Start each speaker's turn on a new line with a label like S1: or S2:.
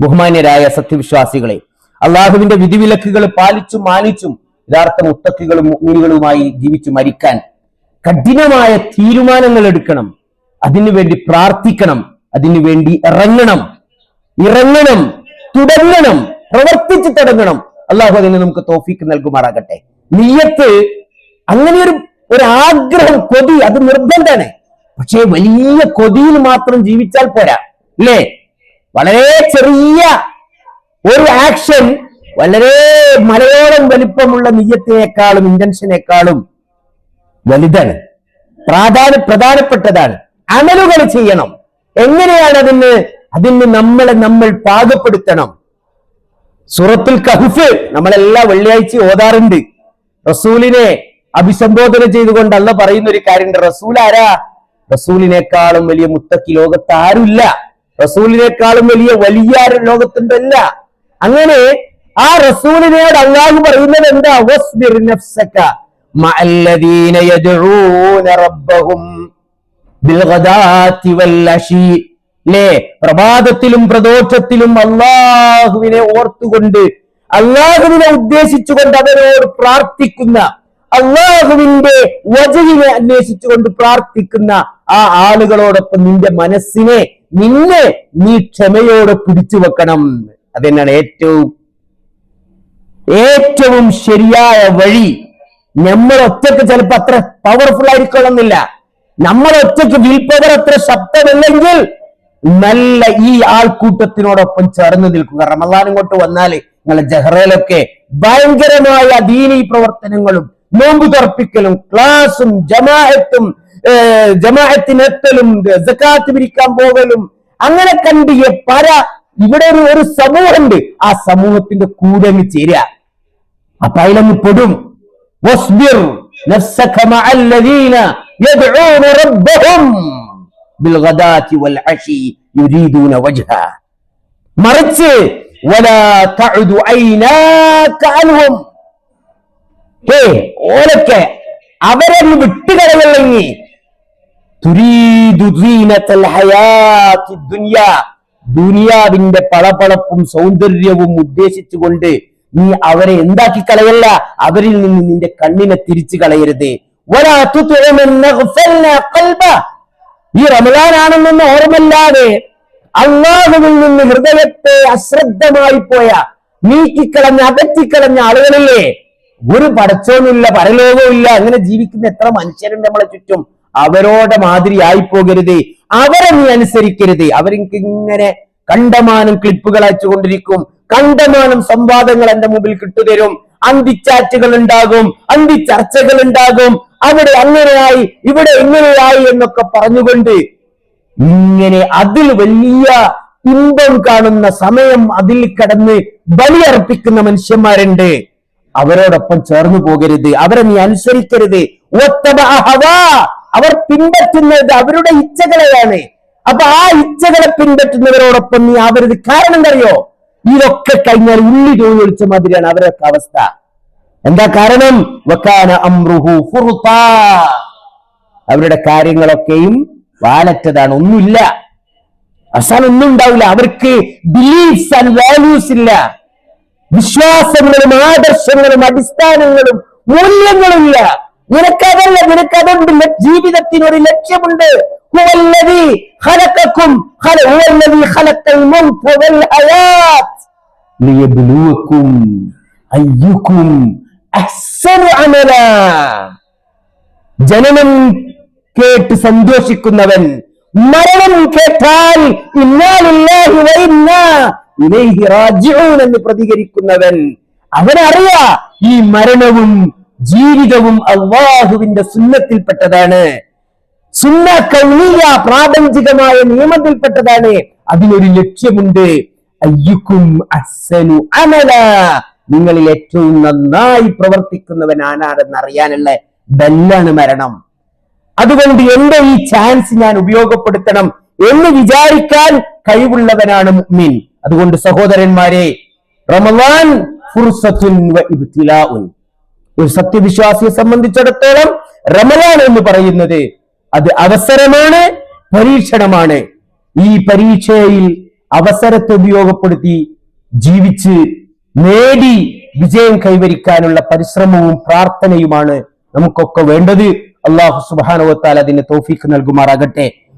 S1: ബഹുമാന്യരായ സത്യവിശ്വാസികളെ അള്ളാഹുവിന്റെ വിധിവിലക്കുകൾ പാലിച്ചും മാനിച്ചും യഥാർത്ഥ മുത്തക്കുകളും മുഗ്മിനുകളുമായി ജീവിച്ചു മരിക്കാൻ കഠിനമായ തീരുമാനങ്ങൾ എടുക്കണം. അതിനുവേണ്ടി പ്രാർത്ഥിക്കണം. അതിനുവേണ്ടി ഇറങ്ങണം. ഇറങ്ങണം തുടങ്ങണം പ്രവർത്തിച്ചു തുടങ്ങണം. അള്ളാഹു അതിന് നമുക്ക് തോഫിക്ക് നൽകുമാറാകട്ടെ. നീയത്ത് അങ്ങനെ ഒരു ഒരു ആഗ്രഹം കൊതി അത് നിർബന്ധമാണ്. പക്ഷേ വലിയ കൊതിയിൽ മാത്രം ജീവിച്ചാൽ പോരാ അല്ലേ? വളരെ ചെറിയ ഒരു ആക്ഷൻ വളരെ മലയോളം വലിപ്പമുള്ള നെയ്യത്തിനേക്കാളും ഇന്റൻഷനേക്കാളും വലുതാണ്. പ്രാധാന്യ പ്രധാനപ്പെട്ടതാണ്. അമലുകൾ ചെയ്യണം. എങ്ങനെയാണ് അതിന് അതിന് നമ്മളെ നമ്മൾ പാകപ്പെടുത്തണം. സൂറത്തുൽ കഹുഫ് നമ്മളെല്ലാ വെള്ളിയാഴ്ച ഓതാറുണ്ട്. റസൂലിനെ അഭിസംബോധന ചെയ്തുകൊണ്ട് അല്ല പറയുന്ന ഒരു കാര്യമുണ്ട്. റസൂൽ ആരാ റസൂലിനേക്കാളും വലിയ മുത്തക്കി ലോകത്ത് ആരുമില്ല. റസൂലിനേക്കാളും വലിയ വലിയ ലോകത്തുണ്ടല്ല അങ്ങനെ ആ റസൂലിനോട് അള്ളാഹു പറയുന്നത് എന്താ? പ്രഭാതത്തിലും പ്രദോഷത്തിലും അള്ളാഹുവിനെ ഓർത്തുകൊണ്ട് അള്ളാഹുവിനെ ഉദ്ദേശിച്ചുകൊണ്ട് അവരോട് പ്രാർത്ഥിക്കുന്ന അള്ളാഹുവിന്റെ വചകിനെ അന്വേഷിച്ചുകൊണ്ട് പ്രാർത്ഥിക്കുന്ന ആ ആളുകളോടൊപ്പം നിന്റെ മനസ്സിനെ നിന്നെ നീ ക്ഷമയോടെ പിടിച്ചു വെക്കണം. അതെന്നാണ് ഏറ്റവും ഏറ്റവും ശരിയായ വഴി. നമ്മൾ ഒറ്റയ്ക്ക് ചിലപ്പോ അത്ര പവർഫുൾ ആയിരിക്കണമെന്നില്ല. നമ്മൾ ഒറ്റയ്ക്ക് വിൽപ്പവർ പവർ അത്ര ശക്തമല്ലെങ്കിൽ നല്ല ഈ ആൾക്കൂട്ടത്തിനോടൊപ്പം ചേർന്ന് നിൽക്കുക. റമദാൻ ഇങ്ങോട്ട് വന്നാൽ നിങ്ങളെ ജഹ്റയിലൊക്കെ ഭയങ്കരമായ ദീനീ പ്രവർത്തനങ്ങളും നോമ്പ് തർപ്പിക്കലും ക്ലാസും ജമാഅത്തും ജമാഅത്തിനെത്തലും ജക്കാത്ത് പിരിക്കാൻ പോകലും അങ്ങനെ കണ്ട് പര ഇവിടെ ഒരു ഒരു സമൂഹമുണ്ട്. ആ സമൂഹത്തിന്റെ കൂടെ അങ്ങ് ചേരുക. അപ്പൊ അതിലങ്ങ് പെടും മറിച്ച് ഓലൊക്കെ അവരൊന്ന് ദുനിയാവിന്റെ പളപളപ്പും സൗന്ദര്യവും ഉദ്ദേശിച്ചുകൊണ്ട് നീ അവരെ എന്താക്കി കളയല്ല? അവരിൽ നിന്ന് നിന്റെ കണ്ണിനെ തിരിച്ചു കളയരുത്. ഈ റമദാനാണെന്നൊന്ന് ഓർമ്മല്ലാതെ അള്ളാഹുവിൽ നിന്ന് ഹൃദയത്തെ അശ്രദ്ധമായി പോയ നീക്കിക്കളഞ്ഞ അകറ്റിക്കളഞ്ഞ ആളുകളില്ലേ? ഒരു പടച്ചോനുമില്ല പരലോകവുമില്ല. അങ്ങനെ ജീവിക്കുന്ന എത്ര മനുഷ്യരുണ്ട് നമ്മളെ ചുറ്റും. അവരോടെ മാതിരി ആയി പോകരുത് അവരെ നീ അനുസരിക്കരുത്. അവർക്ക് ഇങ്ങനെ കണ്ടമാനം ക്ലിപ്പുകൾ അയച്ചുകൊണ്ടിരിക്കും. കണ്ടമാനം സംവാദങ്ങൾ എന്റെ മുമ്പിൽ കിട്ടുതരും. അന്തിച്ചാറ്റുകൾ ഉണ്ടാകും. അന്തി ചർച്ചകൾ ഉണ്ടാകും. അവിടെ അങ്ങനെയായി ഇവിടെ ഇങ്ങനെയായി എന്നൊക്കെ പറഞ്ഞുകൊണ്ട് ഇങ്ങനെ അതിൽ വലിയ ഇമ്പം കാണുന്ന സമയം അതിൽ കടന്ന് ബലിയർപ്പിക്കുന്ന മനുഷ്യന്മാരുണ്ട്. അവരോടൊപ്പം ചേർന്നു പോകരുത്. അവരെ നീ അനുസരിക്കരുത്. ഒത്തവ. അവർ പിൻപറ്റുന്നത് അവരുടെ ഇച്ഛകളെയാണ്. അപ്പൊ ആ ഇച്ഛകളെ പിൻപറ്റുന്നവരോടൊപ്പം നീ ആവരുത്. കാരണം എന്തറിയോ ഇതൊക്കെ കഴിഞ്ഞാൽ ഉള്ളി ചോദിച്ച മാതിരിയാണ് അവരൊക്കെ അവസ്ഥ. എന്താ കാരണം? വക്കാന അമ്രുഹു. അവരുടെ കാര്യങ്ങളൊക്കെയും വാലറ്റതാണ്. ഒന്നുമില്ല. അവസാനം ഒന്നും ഉണ്ടാവില്ല. അവർക്ക് ബിലീഫ്സ് ആൻഡ് വാല്യൂസ് ഇല്ല. വിശ്വാസങ്ങളും ആദർശങ്ങളും അടിസ്ഥാനങ്ങളും മൂല്യങ്ങളും ഇല്ല. നിനക്കതല്ല നിനക്കതുണ്ട്. ല- ജീവിതത്തിന് ഒരു ലക്ഷ്യമുണ്ട് ജനനം കേട്ട് സന്തോഷിക്കുന്നവൻ മരണം കേട്ടാൽ എന്ന് പ്രതികരിക്കുന്നവൻ. അവനറിയാ ഈ മരണവും ജീവിതവും അള്ളാഹുവിന്റെ സുന്നത്തിൽപ്പെട്ടതാണ്. സുന്ന കൗനിയ പ്രാപഞ്ചികമായ നിയമത്തിൽപ്പെട്ടതാണ്. അതിനൊരു ലക്ഷ്യമുണ്ട്. അയ്യുക്കും അമല. നിങ്ങളിൽ ഏറ്റവും നന്നായി പ്രവർത്തിക്കുന്നവൻ ആനാണെന്ന് അറിയാനുള്ള ബല്ലാണ് മരണം. അതുകൊണ്ട് എന്റെ ഈ ചാൻസ് ഞാൻ ഉപയോഗപ്പെടുത്തണം എന്ന് വിചാരിക്കാൻ കഴിവുള്ളവനാണ് മുഅ്മിൻ. അതുകൊണ്ട് സഹോദരന്മാരെ റമദാൻ ഫുർസത്തുൻ വ ഇബ്തിലാഉൻ. ഒരു സത്യവിശ്വാസിയെ സംബന്ധിച്ചിടത്തോളം റമലാൻ എന്ന് പറയുന്നത് അത് അവസരമാണ് പരീക്ഷണമാണ്. ഈ പരീക്ഷയിൽ അവസരത്തെ ഉപയോഗപ്പെടുത്തി ജീവിച്ച് നേടി വിജയം കൈവരിക്കാനുള്ള പരിശ്രമവും പ്രാർത്ഥനയുമാണ് നമുക്കൊക്കെ വേണ്ടത്. അള്ളാഹു സുബാനുവത്താൽ അതിന് തോഫീക്ക് നൽകുമാറാകട്ടെ.